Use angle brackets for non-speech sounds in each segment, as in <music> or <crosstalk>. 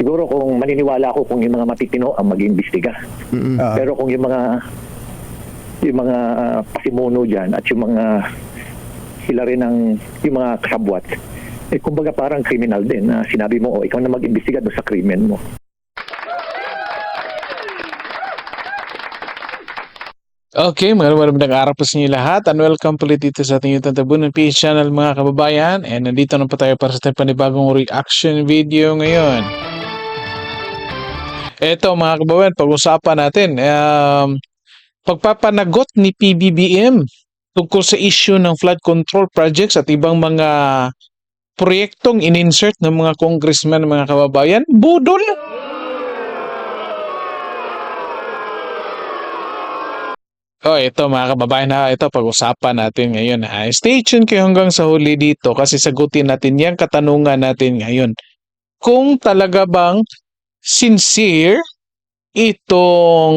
siguro kung maniniwala ako kung yung mga matitino ang mag-iimbestiga. Ah, Pero kung yung mga yung mga ah, pasimuno diyan at yung mga sila rin ang yung mga kasabwat eh kumbaga parang criminal din na sinabi mo oh ikaw na mag-imbestiga doon sa krimen mo. Okay, mga magandang araw po sa inyo lahat and welcome po ulit dito sa ating YouTube Tabunan PH channel mga kababayan and nandito na po tayo para sa ating panibagong reaction video ngayon. Ito mga kababayan, pag-usapan natin um, pagpapanagot ni PBBM tungkol sa issue ng flood control projects at ibang mga proyektong in-insert ng mga congressman mga kababayan, budol! Oh, ito mga kababayan ha, ito pag-usapan natin ngayon ha. Stay tuned kayo hanggang sa huli dito kasi sagutin natin yung katanungan natin ngayon. Kung talaga bang sincere itong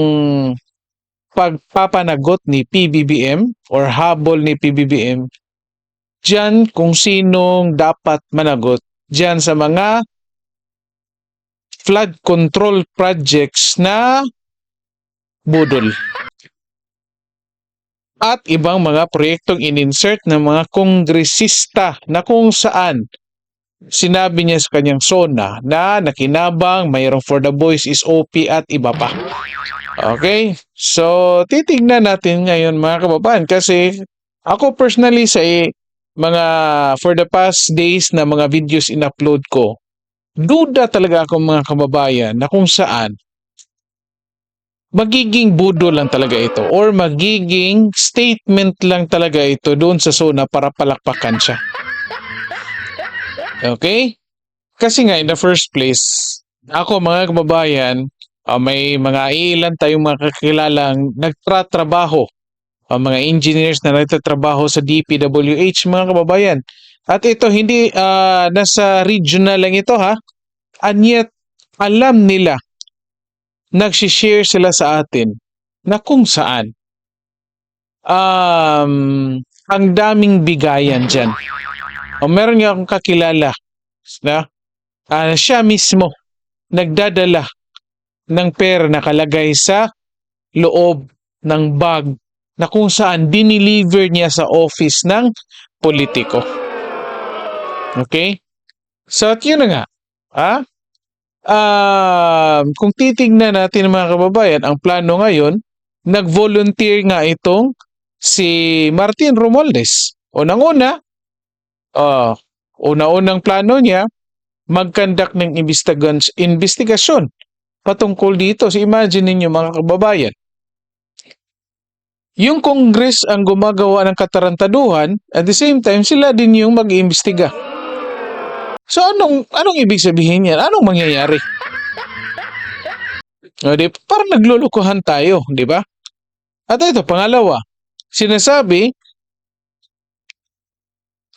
pagpapanagot ni PBBM or habol ni PBBM dyan kung sinong dapat managot dyan sa mga flood control projects na budol. At ibang mga proyektong in-insert ng mga kongresista na kung saan sinabi niya sa kanyang SONA na nakinabang mayroong for the boys is OP at iba pa. Okay? So, titignan natin ngayon mga kababayan kasi ako personally sa eh, mga for the past days na mga videos in-upload ko, duda talaga ako mga kababayan na kung saan magiging budo lang talaga ito or magiging statement lang talaga ito doon sa zona para palakpakan siya. Okay? Kasi nga in the first place, ako mga kababayan, ah, may mga ilan tayong mga kakilalang nagtratrabaho, ah, mga engineers na nagtatrabaho sa DPWH mga kababayan. At ito hindi ah, nasa regional lang ito ha. And yet, alam nila nagsishare sila sa atin na kung saan um, ang daming bigayan dyan. O meron nga akong kakilala na ah, siya mismo nagdadala ng pera na kalagay sa loob ng bag na kung saan diniliver niya sa office ng politiko. Okay? So, at yun na nga. Ah? Um, kung titignan natin mga kababayan, ang plano ngayon, nag-volunteer nga itong si Martin Romualdez. Unang-una, uh, una-unang plano niya, mag-conduct ng investigasyon patungkol dito. So imagine ninyo mga kababayan, yung Congress ang gumagawa ng katarantaduhan, at the same time, sila din yung mag-iimbestiga. So anong anong ibig sabihin niyan? Anong mangyayari? O di, parang naglulukuhan tayo, di ba? At ito, pangalawa, sinasabi,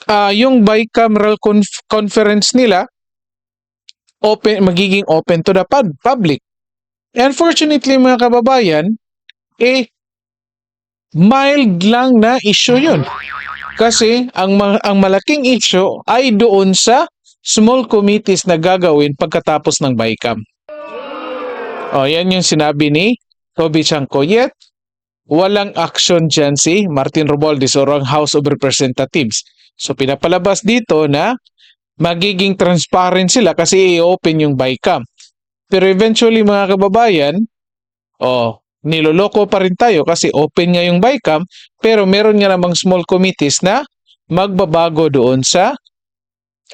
ah yung bicameral conf- conference nila, open, magiging open to the pub- public. Unfortunately, mga kababayan, eh, mild lang na issue yun. Kasi ang, ma- ang malaking issue ay doon sa small committees na gagawin pagkatapos ng BICAM. O, yan yung sinabi ni Toby Chanko. Yet, walang action dyan si Martin Romualdez or ang House of Representatives. So, pinapalabas dito na magiging transparent sila kasi i-open yung BICAM. Pero eventually, mga kababayan, oh, niloloko pa rin tayo kasi open nga yung BICAM pero meron nga namang small committees na magbabago doon sa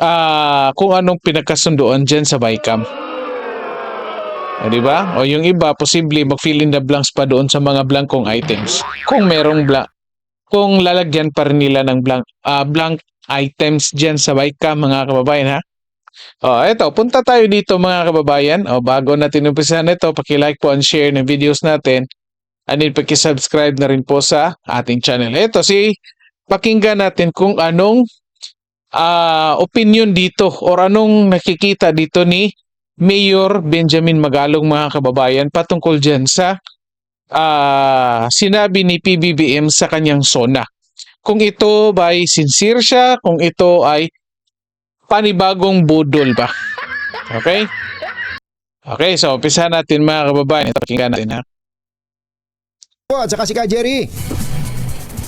ah kung anong pinagkasundoan dyan sa BICAM. O, di ba? O yung iba, posible mag-fill in the blanks pa doon sa mga blankong items. Kung merong blank, kung lalagyan pa rin nila ng blank, ah, blank items dyan sa BICAM, mga kababayan, ha? O, eto, punta tayo dito, mga kababayan. O, bago natin umpisahan ito, paki-like po and share ng videos natin. And then, paki-subscribe na rin po sa ating channel. Ito, si, pakinggan natin kung anong ah opinion dito or anong nakikita dito ni Mayor Benjamin Magalong mga kababayan patungkol dyan sa ah sinabi ni PBBM sa kanyang SONA. Kung ito ba ay sincere siya, kung ito ay panibagong budol ba. Okay? Okay, so umpisa natin mga kababayan. Ito, pakinggan natin ha. at saka si Ka Jerry.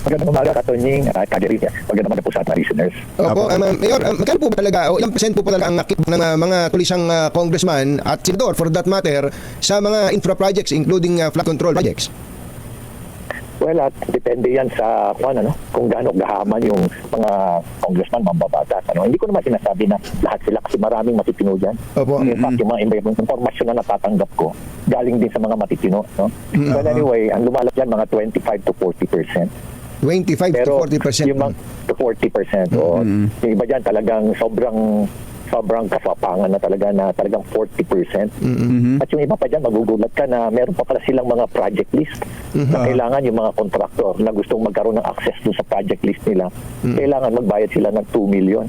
Magandang umaga, Katonying, at Kajeri. Magandang umaga po sa ating mga listeners. Opo, um, Mayor, um, magkano po ba talaga o ilang percent po pa talaga ang nakip ng uh, mga tulisang uh, congressman at senador for that matter sa mga infra projects including uh, flood control projects? Well, at depende yan sa kung ano, kung gaano gahaman yung mga congressman, mambabatas. Ano. Hindi ko naman sinasabi na lahat sila kasi maraming matitino dyan. Opo. In fact, yung mga iba- impormasyon na natatanggap ko, galing din sa mga matitino. No? Well, anyway, ang lumalap yan, mga 25 to 40 percent. 25 Pero to 40%. yung mga to 40 percent, o yung iba dyan talagang sobrang sobrang kasapangan na talaga na talagang 40 percent. At yung iba pa dyan, magugulat ka na meron pa pala silang mga project list na kailangan yung mga contractor na gustong magkaroon ng access dun sa project list nila, kailangan magbayad sila ng 2 million.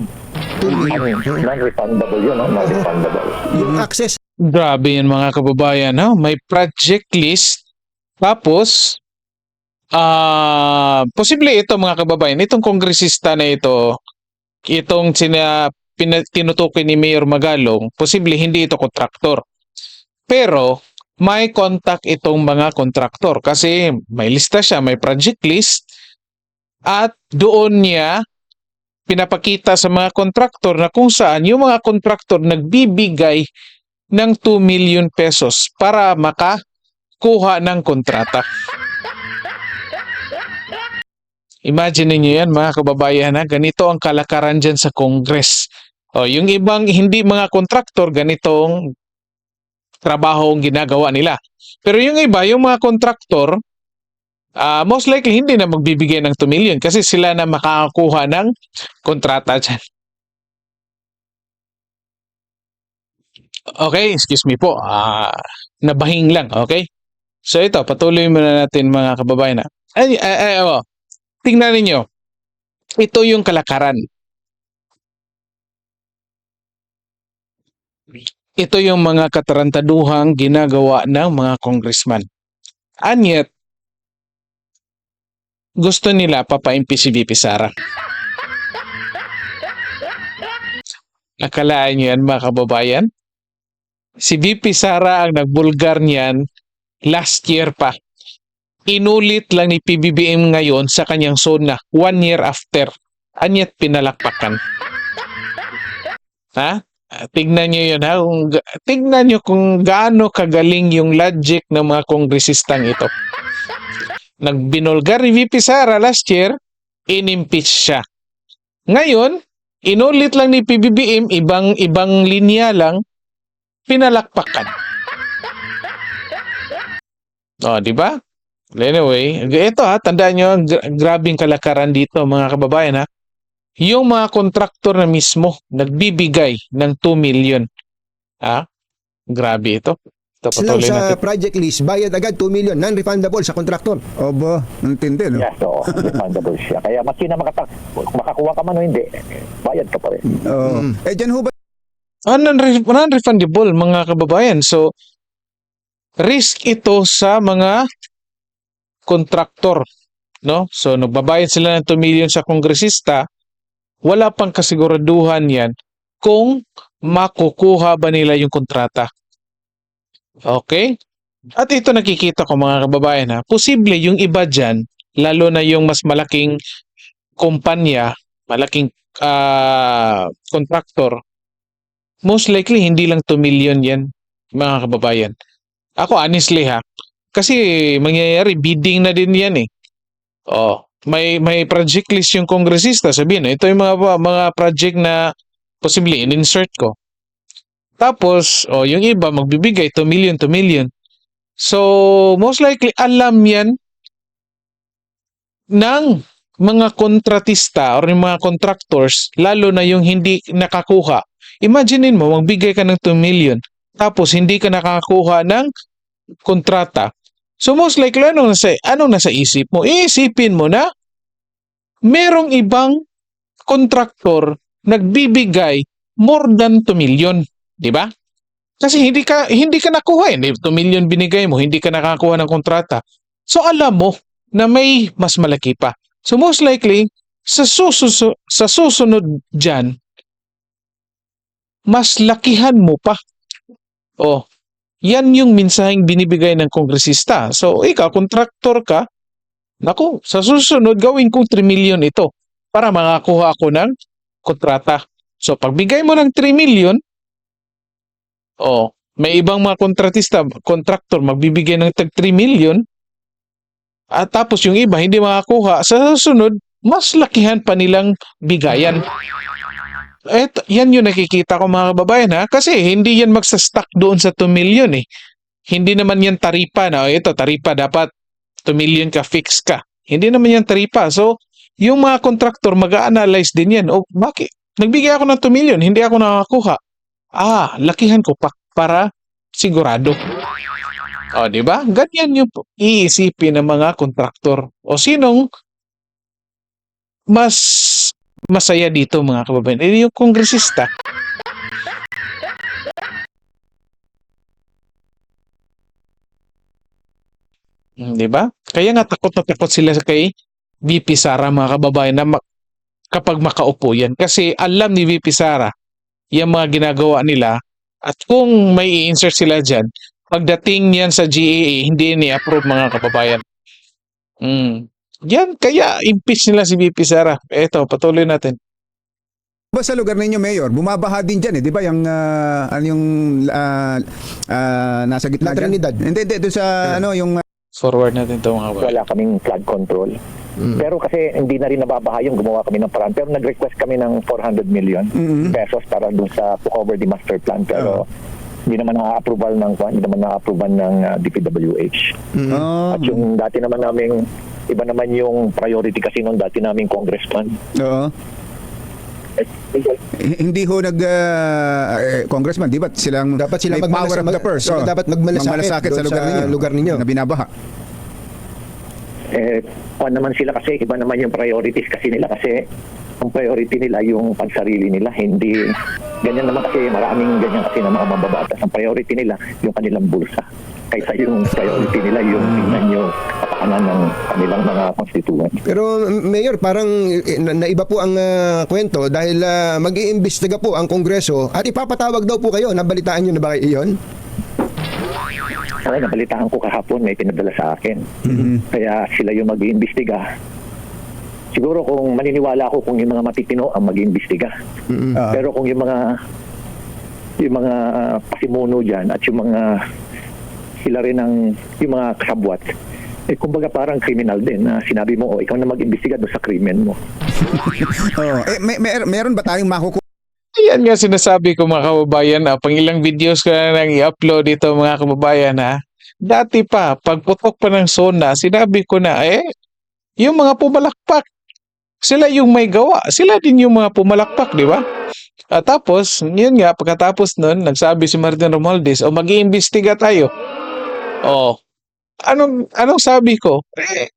2 million. Non-refundable yun, no? non-refundable. Yung access Grabe yan mga kababayan. Ha? May project list. Tapos, ah posible ito mga kababayan, itong kongresista na ito, itong sina, pina, tinutukoy ni Mayor Magalong, posible hindi ito kontraktor. Pero, may contact itong mga kontraktor kasi may lista siya, may project list at doon niya pinapakita sa mga kontraktor na kung saan yung mga kontraktor nagbibigay ng 2 million pesos para makakuha ng kontrata. Imagine niyo yan mga kababayan ha, ganito ang kalakaran dyan sa Congress. O, yung ibang hindi mga kontraktor, ganitong trabaho ang ginagawa nila. Pero yung iba, yung mga kontraktor, ah, most likely hindi na magbibigay ng 2 million kasi sila na makakakuha ng kontrata dyan. Okay, excuse me po. Ah, nabahing lang, okay? So ito, patuloy muna natin mga kababayan. Ay, ay, ay, oh. Tingnan ninyo. Ito yung kalakaran. Ito yung mga katarantaduhang ginagawa ng mga congressman. And yet, gusto nila papaimpi si VP Sara. Nakalaan nyo yan mga kababayan? Si VP Sara ang nagbulgar niyan last year pa. Inulit lang ni PBBM ngayon sa kanyang zona one year after. Anyat pinalakpakan. Ha? Tignan nyo yun ha. Kung, tignan nyo kung gaano kagaling yung logic ng mga kongresistang ito. Nagbinulgar ni VP Sara last year, inimpeach siya. Ngayon, inulit lang ni PBBM, ibang ibang linya lang, pinalakpakan. Oh, di ba? Anyway, ito ha, tandaan nyo, gra- grabing kalakaran dito mga kababayan ha. Yung mga kontraktor na mismo nagbibigay ng 2 million. Ha? Grabe ito. Ito patuloy sa natin. project list, bayad agad 2 million, non-refundable sa kontraktor. Obo, ang tindi, no? Yes, so refundable siya. Kaya maski na makatak, makakuha ka man o hindi, bayad ka pa rin. Oo. Eh, dyan ho ba Ah, non-re- non-refundable mga kababayan. So, risk ito sa mga kontraktor. No? So, nagbabayad sila ng 2 million sa kongresista, wala pang kasiguraduhan yan kung makukuha ba nila yung kontrata. Okay? At ito nakikita ko mga kababayan ha, posible yung iba dyan, lalo na yung mas malaking kumpanya, malaking ah, kontraktor, most likely hindi lang 2 million yan, mga kababayan. Ako honestly ha, kasi mangyayari bidding na din yan eh. Oh, may may project list yung kongresista, sabihin, ito yung mga mga project na possibly in-insert ko. Tapos, oh, yung iba magbibigay 2 million, 2 million. So, most likely alam yan ng mga kontratista or yung mga contractors, lalo na yung hindi nakakuha. Imaginein mo, magbigay ka ng 2 million, tapos hindi ka nakakakuha ng kontrata. So most likely, anong nasa, anong nasa isip mo? Iisipin mo na merong ibang kontraktor nagbibigay more than 2 million. Di ba? Kasi hindi ka hindi ka nakuha eh. 2 million binigay mo, hindi ka nakakuha ng kontrata. So alam mo na may mas malaki pa. So most likely, sa, sususo, sa susunod dyan, mas lakihan mo pa. Oh, Yan yung mensaheng binibigay ng kongresista. So, ikaw, kontraktor ka, naku, sa susunod, gawin kong 3 million ito para makakuha ako ng kontrata. So, pagbigay mo ng 3 million, oh, may ibang mga kontratista, kontraktor, magbibigay ng tag 3 million, at tapos yung iba hindi makakuha, sa susunod, mas lakihan pa nilang bigayan. Et, yan yung nakikita ko mga kababayan ha, kasi hindi yan magsa-stack doon sa 2 million eh. Hindi naman yan taripa na, "Oh, ito taripa dapat 2 million ka, fix ka. Hindi naman yan taripa. So, yung mga kontraktor mag-a-analyze din yan. O, bakit? Nagbigay ako ng 2 million, hindi ako nakakuha. Ah, lakihan ko pa para sigurado. O, di ba? Ganyan yung iisipin ng mga kontraktor. O sinong mas masaya dito mga kababayan? Eh, yung kongresista. Hmm, Di ba? Kaya nga takot na takot sila kay VP Sara mga kababayan na ma- kapag makaupo yan. Kasi alam ni VP Sara yung mga ginagawa nila at kung may i-insert sila dyan, pagdating yan sa GAA, hindi ni-approve mga kababayan. Mm. Yan, kaya impeach nila si VP Sara. Eto, patuloy natin. Ba sa lugar ninyo, Mayor, bumabaha din dyan eh, di ba? Yung, ah, ano yung ah, ah, nasa gitna Trinidad. dyan? Hindi, hindi, doon sa, ano, yung, Forward natin ito mga kababayan. wala kaming flood control. Mm. Pero kasi hindi na rin nababaha yung gumawa kami ng paraan. Pero nag-request kami ng 400 million Mhm. pesos para dun sa to cover the master plan. Pero hindi naman na-approval ng hindi naman na-approval ng uh, DPWH. oh, At yung dati naman naming iba naman yung priority kasi nung dati naming congressman. oo. H- hindi ho nag ah, eh, congressman, di ba? Silang Dapat sila may power of the purse. oo. dapat magmalasakit sa doon lugar sa ninyo. lugar ninyo. Na binabaha. Eh, kung naman sila kasi iba naman yung priorities kasi nila kasi ang priority nila yung pagsarili nila hindi ganyan naman kasi maraming ganyan kasi na mga mababatas ang priority nila yung kanilang bulsa kaysa yung priority nila yung tingnan yung kapakanan ng kanilang mga constituent Pero Mayor, parang eh, na, naiba po ang ah, kwento dahil ah, mag-iimbestiga po ang Kongreso at ipapatawag daw po kayo. Nabalitaan niyo na ba iyon? Ay, nabalitaan ko kahapon may pinadala sa akin Mhm. kaya sila yung mag-iimbestiga siguro kung maniniwala ako kung yung mga matitino ang mag-iimbestiga Ah. Pero kung yung mga yung mga ah, pasimuno diyan at yung mga sila rin ang yung mga kasabwat eh kumbaga parang criminal din na sinabi mo oh ikaw na mag-imbestiga doon sa krimen mo. <laughs> Oo. Eh, may, may- meron ba tayong makukuha Yan nga sinasabi ko mga kababayan, ah, pang ilang videos ko na nang i-upload ito mga kababayan ha. Dati pa, pagputok pa ng zona, sinabi ko na eh, yung mga pumalakpak, sila yung may gawa. Sila din yung mga pumalakpak, di ba? At tapos, yun nga, pagkatapos nun, nagsabi si Martin Romualdez, o mag-iimbestiga tayo. O, anong, anong sabi ko? Eh,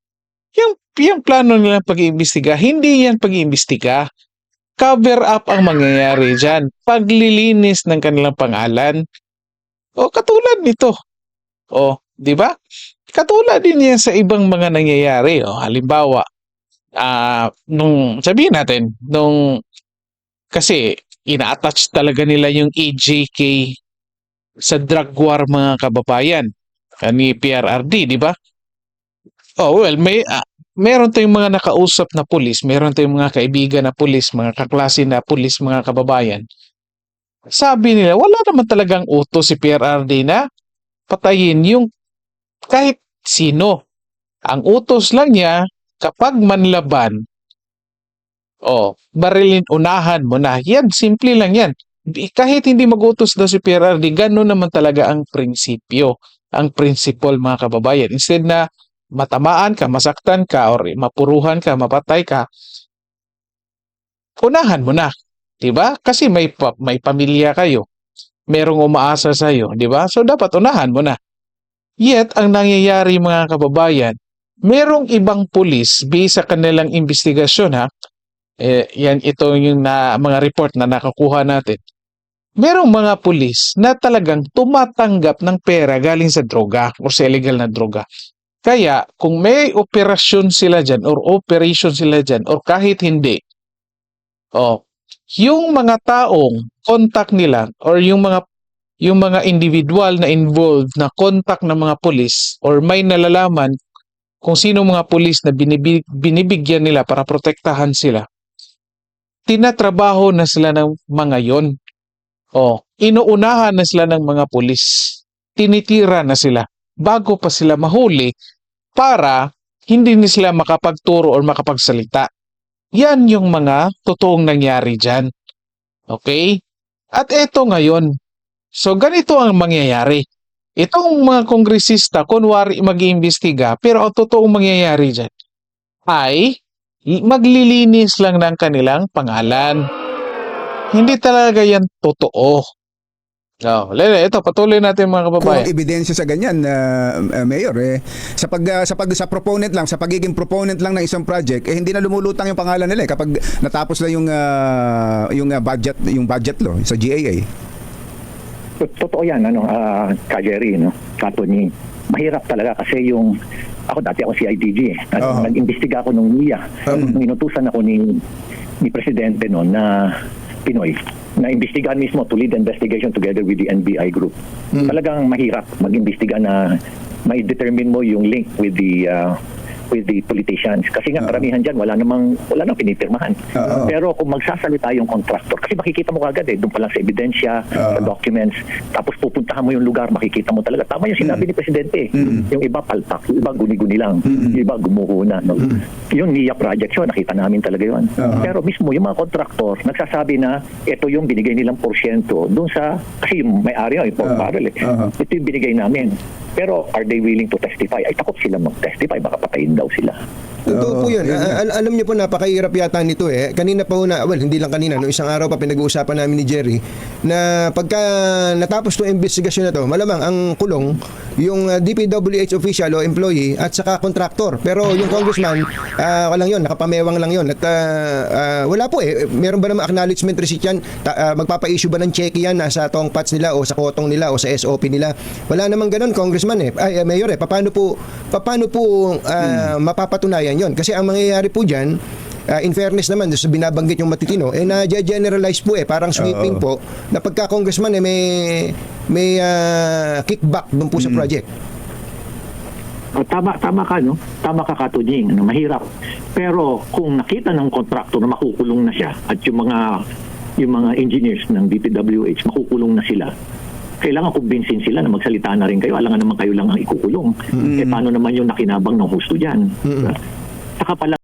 yung, yung plano nilang pag-iimbestiga, hindi yan pag-iimbestiga cover up ang mangyayari dyan. Paglilinis ng kanilang pangalan. O katulad nito. O, di ba? Katulad din yan sa ibang mga nangyayari. O, halimbawa, ah nung sabihin natin, nung kasi ina-attach talaga nila yung EJK sa drug war mga kababayan ni PRRD, di ba? Oh, well, may ah, meron tayong mga nakausap na pulis, meron tayong mga kaibigan na pulis, mga kaklase na pulis, mga kababayan. Sabi nila, wala naman talagang utos si PRRD na patayin yung kahit sino. Ang utos lang niya, kapag manlaban, oh, barilin unahan mo na. Yan, simple lang yan. Kahit hindi mag-utos daw si PRRD, ganun naman talaga ang prinsipyo, ang principle mga kababayan. Instead na matamaan ka, masaktan ka, or mapuruhan ka, mapatay ka, unahan mo na. 'Di ba? Kasi may, may pamilya kayo. Merong umaasa sa iyo, 'di ba? So dapat unahan mo na. Yet, ang nangyayari mga kababayan, merong ibang pulis based sa kanilang investigasyon ha. Eh, yan ito yung na, mga report na nakakuha natin. Merong mga pulis na talagang tumatanggap ng pera galing sa droga o sa illegal na droga. Kaya kung may operasyon sila dyan or operation sila dyan or kahit hindi, oh, yung mga taong contact nila or yung mga yung mga individual na involved na contact ng mga pulis or may nalalaman kung sino mga pulis na binibig, binibigyan nila para protektahan sila, tinatrabaho na sila ng mga yon. O, inuunahan na sila ng mga pulis. Tinitira na sila bago pa sila mahuli para hindi na sila makapagturo or makapagsalita. Yan yung mga totoong nangyari dyan. Okay? At eto ngayon. So, ganito ang mangyayari. Itong mga kongresista, kunwari mag-iimbestiga, pero ang totoong mangyayari dyan ay maglilinis lang ng kanilang pangalan. Hindi talaga yan totoo. No, lele, ito patuloy natin mga Kung kababayan. ebidensya sa ganyan, uh, uh, Mayor, eh, sa pag uh, sa pag sa proponent lang, sa pagiging proponent lang ng isang project, eh hindi na lumulutang yung pangalan nila eh, kapag natapos na yung uh, yung uh, budget yung budget law sa GAA. Totoo yan, ano, ah, Ka Jerry, no? Katony. Mahirap talaga kasi yung ako dati ako si IDG eh. Oo. Nag-imbestiga ako nung NIA. Um. Nung inutusan ako ni ni presidente noon na Pinoy na imbestigahan mismo to lead investigation together with the NBI group. Talagang mahirap mag-imbestiga na may determine mo yung link with the ah, with the politicians kasi nga karamihan diyan wala namang wala nang pinipirmahan. Oo. Pero kung magsasalita yung contractor kasi makikita mo kagad eh doon pa lang sa ebidensya, Oo. sa documents, tapos pupuntahan mo yung lugar, makikita mo talaga. Tama yung sinabi ni Presidente. eh. Yung iba palpak, yung iba guni-guni lang, yung iba gumuho na. No? Yung NIA project yun, nakita namin talaga yun. Oo. Pero mismo yung mga contractor, nagsasabi na ito yung binigay nilang porsyento doon sa, kasi yung may-ari yun, yung Oo. barrel eh. Ito yung binigay namin. Pero are they willing to testify? Ay takot sila mag-testify, baka patayin daw sila. Totoo po yun. yun nga. Al- alam niyo po, napakahirap yata nito eh. Kanina pa ho na, well, hindi lang kanina, no, isang araw pa pinag-uusapan namin ni Jerry, na pagka natapos itong investigasyon na to, malamang ang kulong, yung uh, DPWH official o employee at saka contractor. Pero yung congressman, ah, walang yun, nakapamewang lang yun. At ah, ah, wala po eh. Meron ba naman acknowledgement receipt yan? Ta- ah, magpapa-issue ba ng check yan nasa tongpats nila o sa kotong nila o sa SOP nila? Wala namang ganun, congressman eh. Ay, ah, mayor eh. Paano po, paano po ah, mapapatunayan yon Kasi ang mangyayari po dyan, ah, in fairness naman, sa binabanggit yung matitino, eh na-generalize po eh, parang sweeping po, na pagka congressman eh may, may ah, kickback doon po sa project. Oh, tama tama ka no. Tama ka Katunying, ano mahirap. Pero kung nakita ng kontraktor na makukulong na siya at yung mga yung mga engineers ng DPWH makukulong na sila. Kailangan kumbinsin sila na magsalita na rin kayo. Alangan naman kayo lang ang ikukulong. Eh paano naman yung nakinabang ng husto diyan? Saka pala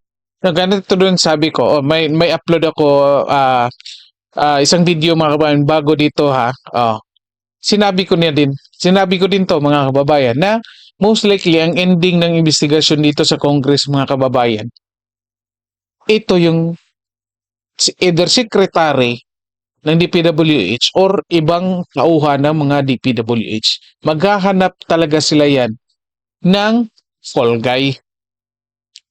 Na ganito doon sabi ko, oh, may may upload ako ah ah, isang video mga kababayan bago dito ha. Oh. Sinabi ko niya din, sinabi ko din to mga kababayan na most likely ang ending ng investigasyon dito sa Congress mga kababayan. Ito yung si- either secretary ng DPWH or ibang tauhan ng mga DPWH. Maghahanap talaga sila yan ng fall guy.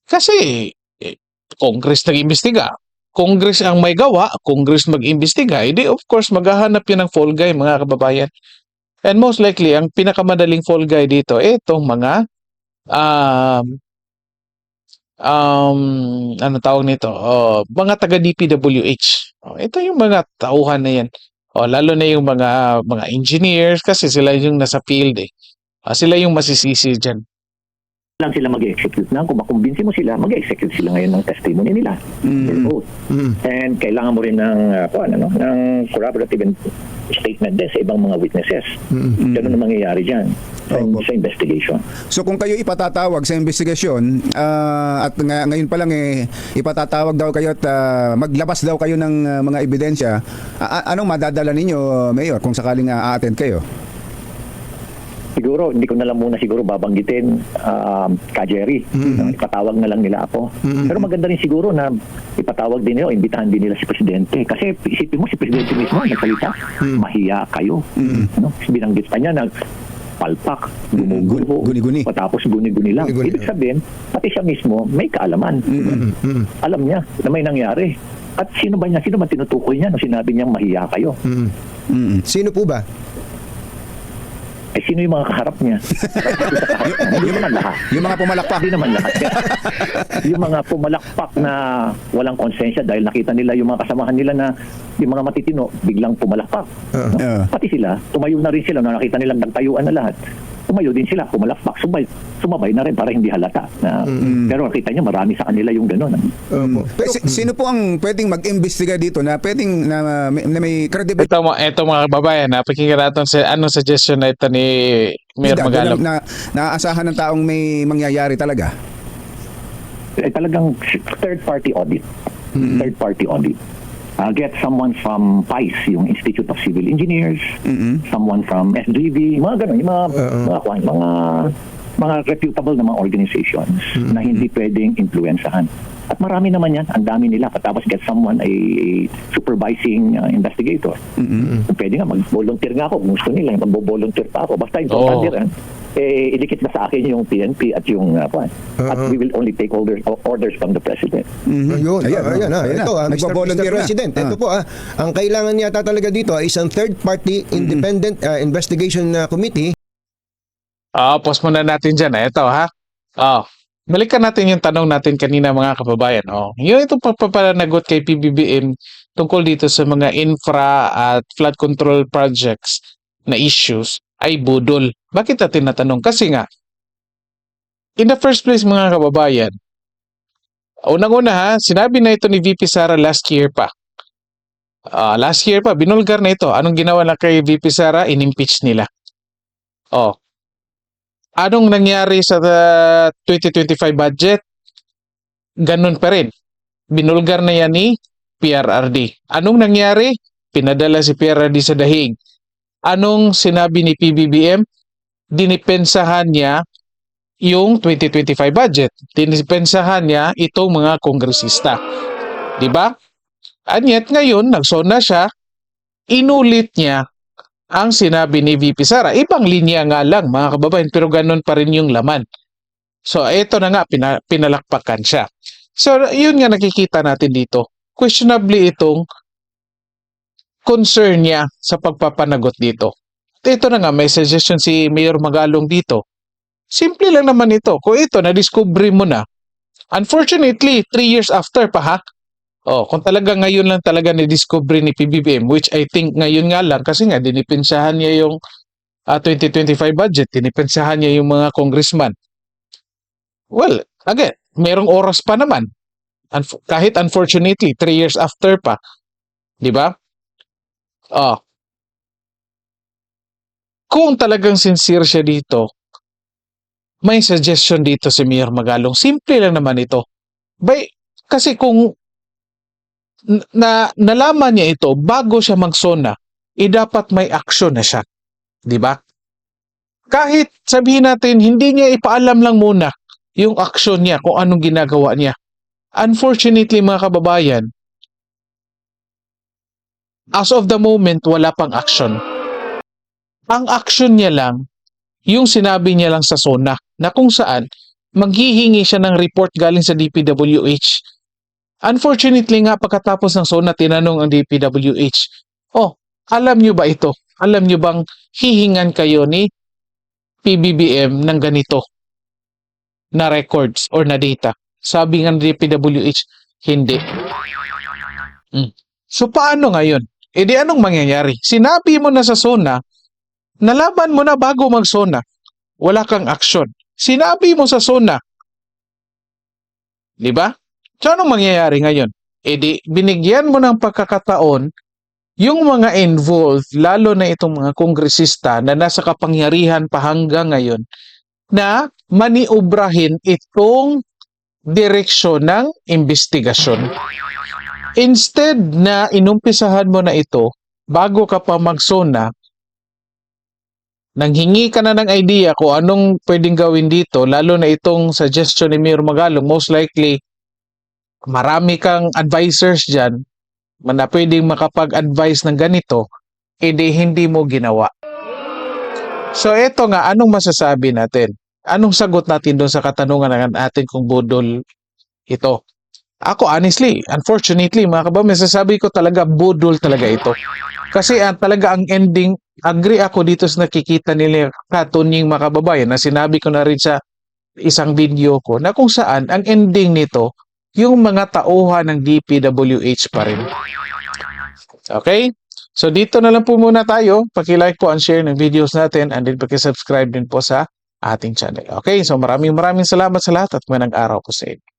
Kasi eh, nag-imbestiga. Congress ang may gawa, Congress mag-imbestiga, edi of course maghahanap yun ng fall guy mga kababayan. And most likely, ang pinakamadaling fall guy dito, eh, itong mga um, um, ano tawag nito? Oh, mga taga DPWH. Oh, ito yung mga tauhan na yan. Oh, lalo na yung mga mga engineers kasi sila yung nasa field eh. Ah, sila yung masisisi diyan. Lang sila mag-execute na. Kung makumbinsi mo sila, mag-execute sila ngayon ng testimony nila. Their oath. Mm. And kailangan mo rin ng, uh, ano, no, ng corroborative statement din sa ibang mga witnesses. Ganun ang mangyayari dyan sa, Opo. sa investigation. So kung kayo ipatatawag sa investigasyon ah, at nga, ngayon pa lang eh ipatatawag daw kayo at ah, maglabas daw kayo ng ah, mga ebidensya, a- anong madadala ninyo, Mayor, kung sakaling uh, a-attend kayo? Siguro, hindi ko na lang muna siguro babanggitin um, ka Jerry. No, ipatawag na lang nila ako. Pero maganda rin siguro na ipatawag din nila o imbitahan din nila si Presidente. Kasi isipin mo si Presidente mismo nagsalita, mahiya kayo. No? Binanggit pa niya na palpak, gumuguho, Guni-guni. patapos guni-guni lang. Guni-guni, Ibig sabihin, pati siya mismo may kaalaman. Alam niya na may nangyari. At sino ba niya, sino ba tinutukoy niya nung sinabi niyang mahiya kayo? Mm. Mm. Sino po ba? Sino yung mga kaharap niya? Hindi naman lahat. Yung mga pumalakpak. Hindi naman lahat. <laughs> yung mga pumalakpak na walang konsensya dahil nakita nila yung mga kasamahan nila na yung mga matitino, biglang pumalakpak. Oo. No? Oo. Pati sila, tumayo na rin sila na nakita nilang nagtayuan na lahat. Tumayo din sila, pumalakpak, sumabay, sumabay na rin para hindi halata. Na, Pero nakita niyo, marami sa kanila yung gano'n. Opo. Pero, si- sino po ang pwedeng mag-imbestiga dito na pwedeng na, may, na may credibility? Ito, mo- ito mga kababayan, napakinggan natin sa anong suggestion na ito ni Mayor Magalong. Na, naaasahan ng taong may mangyayari talaga. eh, talagang third party audit. Third party audit. Uh, get someone from PICE, yung Institute of Civil Engineers, someone from SGV, mga ganun, yung mga, mga, kwan, mga, mga reputable na mga organizations na hindi pwedeng influensahan. At marami naman yan, ang dami nila. Tapos get someone, a, supervising uh, investigator. Kung pwede nga, mag-volunteer nga ako. Kung gusto nila, mag-volunteer pa ako. Basta importante Oo. rin, eh, idikit na sa akin yung PNP at yung uh, kwan. At we will only take orders, orders from the President. Ayun, Ayan, ah, ayan, oh, ah. ayan Ito, na. ah. Nagbabolunteer na. President, Ah. ito po ah, ang kailangan yata talaga dito ay isang third party independent ah, investigation na committee Ah, pause muna natin dyan. ah. Ito, ha? Oh, balikan natin yung tanong natin kanina mga kababayan. Oh, yung itong pagpapanagot kay PBBM tungkol dito sa mga infra at flood control projects na issues ay budol. Bakit natin natanong? Kasi nga, in the first place mga kababayan, unang-una ha, sinabi na ito ni VP Sara last year pa. Ah, last year pa, binulgar na ito. Anong ginawa na kay VP Sara? In-impeach nila. Oh, anong nangyari sa uh, 2025 budget? Ganun pa rin. Binulgar na yan ni PRRD. Anong nangyari? Pinadala si PRRD sa dahig. Anong sinabi ni PBBM? Dinipensahan niya yung 2025 budget. Dinipensahan niya itong mga kongresista. Di ba? And yet ngayon, nagsona siya, inulit niya ang sinabi ni VP Sara. Ibang linya nga lang mga kababayan pero ganun pa rin yung laman. So ito na nga, pina- pinalakpakan siya. So yun nga nakikita natin dito. Questionably itong concern niya sa pagpapanagot dito. At ito na nga, may suggestion si Mayor Magalong dito. Simple lang naman ito. Kung ito, na-discovery mo na, unfortunately, three years after pa ha, Oh, kung talaga ngayon lang talaga ni-discovery ni PBBM, which I think ngayon nga lang, kasi nga dinipensahan niya yung ah, 2025 budget, dinipensahan niya yung mga congressman. Well, again, merong oras pa naman. Unf- kahit unfortunately, three years after pa. Di ba? Oh. Kung talagang sincere siya dito, may suggestion dito si Mayor Magalong. Simple lang naman ito. Bay, kasi kung na nalaman niya ito bago siya magsona, eh dapat may action na siya. 'Di ba? Kahit sabihin natin hindi niya ipaalam lang muna yung action niya kung anong ginagawa niya. Unfortunately mga kababayan, as of the moment wala pang action. Ang action niya lang yung sinabi niya lang sa SONA na kung saan maghihingi siya ng report galing sa DPWH Unfortunately nga pagkatapos ng SONA tinanong ang DPWH, oh, alam nyo ba ito? Alam nyo bang hihingan kayo ni PBBM ng ganito na records or na data? Sabi ng DPWH, hindi. Mm. So paano ngayon? E di anong mangyayari? Sinabi mo na sa SONA, nalaban mo na bago mag-SONA, wala kang action. Sinabi mo sa SONA, di ba? So anong mangyayari ngayon? E di, binigyan mo ng pagkakataon yung mga involved, lalo na itong mga kongresista na nasa kapangyarihan pa hanggang ngayon, na maniobrahin itong direksyon ng investigasyon. Instead na inumpisahan mo na ito, bago ka pa magsona, nanghingi ka na ng idea kung anong pwedeng gawin dito, lalo na itong suggestion ni Mayor Magalong, most likely, marami kang advisors dyan na pwedeng makapag-advise ng ganito, edi hindi mo ginawa. So eto nga, anong masasabi natin? Anong sagot natin doon sa katanungan ng atin kung budol ito? ako honestly, unfortunately, mga kababayan, masasabi ko talaga budol talaga ito. Kasi ah, talaga ang ending, agree ako dito sa nakikita nila katunying mga kababayan na sinabi ko na rin sa isang video ko na kung saan ang ending nito, yung mga tauhan ng DPWH pa rin. Okay? So dito na lang po muna tayo. Paki-like po and share ng videos natin and then paki-subscribe din po sa ating channel. Okay? So maraming maraming salamat sa lahat at magandang araw po sa inyo.